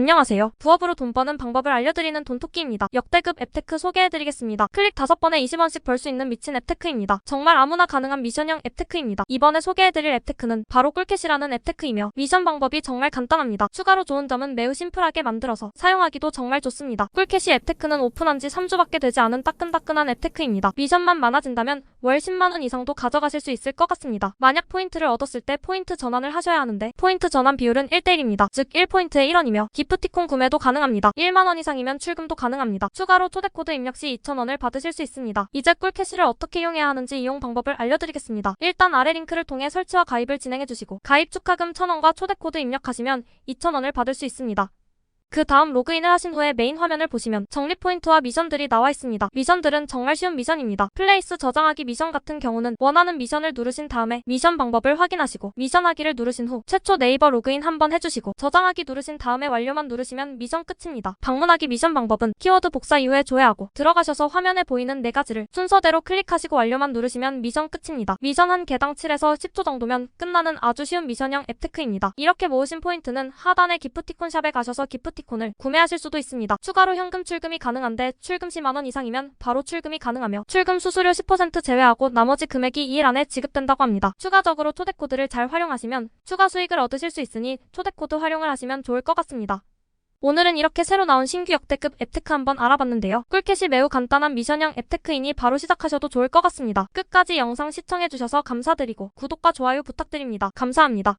안녕하세요. 부업으로 돈 버는 방법을 알려드리는 돈토끼입니다. 역대급 앱테크 소개해드리겠습니다. 클릭 5번에 20원씩 벌 수 있는 미친 앱테크입니다. 정말 아무나 가능한 미션형 앱테크입니다. 이번에 소개해드릴 앱테크는 바로 꿀캣이라는 앱테크이며 미션 방법이 정말 간단합니다. 추가로 좋은 점은 매우 심플하게 만들어서 사용하기도 정말 좋습니다. 꿀캣이 앱테크는 오픈한 지 3주밖에 되지 않은 따끈따끈한 앱테크입니다. 미션만 많아진다면 월 10만원 이상도 가져가실 수 있을 것 같습니다. 만약 포인트를 얻었을 때 포인트 전환을 하셔야 하는데 포인트 전환 비율은 1대1입니다. 즉 1포인트에 1원이며 기프티콘 구매도 가능합니다. 1만원 이상이면 출금도 가능합니다. 추가로 초대코드 입력 시 2,000원을 받으실 수 있습니다. 이제 꿀캐시를 어떻게 이용해야 하는지 이용 방법을 알려드리겠습니다. 일단 아래 링크를 통해 설치와 가입을 진행해주시고 가입 축하금 1,000원과 초대코드 입력하시면 2,000원을 받을 수 있습니다. 그 다음 로그인을 하신 후에 메인 화면을 보시면 적립 포인트와 미션들이 나와 있습니다. 미션들은 정말 쉬운 미션입니다. 플레이스 저장하기 미션 같은 경우는 원하는 미션을 누르신 다음에 미션 방법을 확인하시고 미션하기를 누르신 후 최초 네이버 로그인 한번 해주시고 저장하기 누르신 다음에 완료만 누르시면 미션 끝입니다. 방문하기 미션 방법은 키워드 복사 이후에 조회하고 들어가셔서 화면에 보이는 네 가지를 순서대로 클릭하시고 완료만 누르시면 미션 끝입니다. 미션 한 개당 7에서 10초 정도면 끝나는 아주 쉬운 미션형 앱테크입니다. 이렇게 모으신 포인트는 하단의 기프티콘 샵에 가셔서 기프티콘 을 구매하실 수도 있습니다. 추가로 현금 출금이 가능한데 출금 시 만원 이상이면 바로 출금이 가능하며 출금 수수료 10% 제외하고 나머지 금액이 2일 안에 지급된다고 합니다. 추가적으로 초대코드를 잘 활용하시면 추가 수익을 얻으실 수 있으니 초대코드 활용을 하시면 좋을 것 같습니다. 오늘은 이렇게 새로 나온 신규 역대급 앱테크 한번 알아봤는데요. 꿀캣이 매우 간단한 미션형 앱테크이니 바로 시작하셔도 좋을 것 같습니다. 끝까지 영상 시청해주셔서 감사드리고 구독과 좋아요 부탁드립니다. 감사합니다.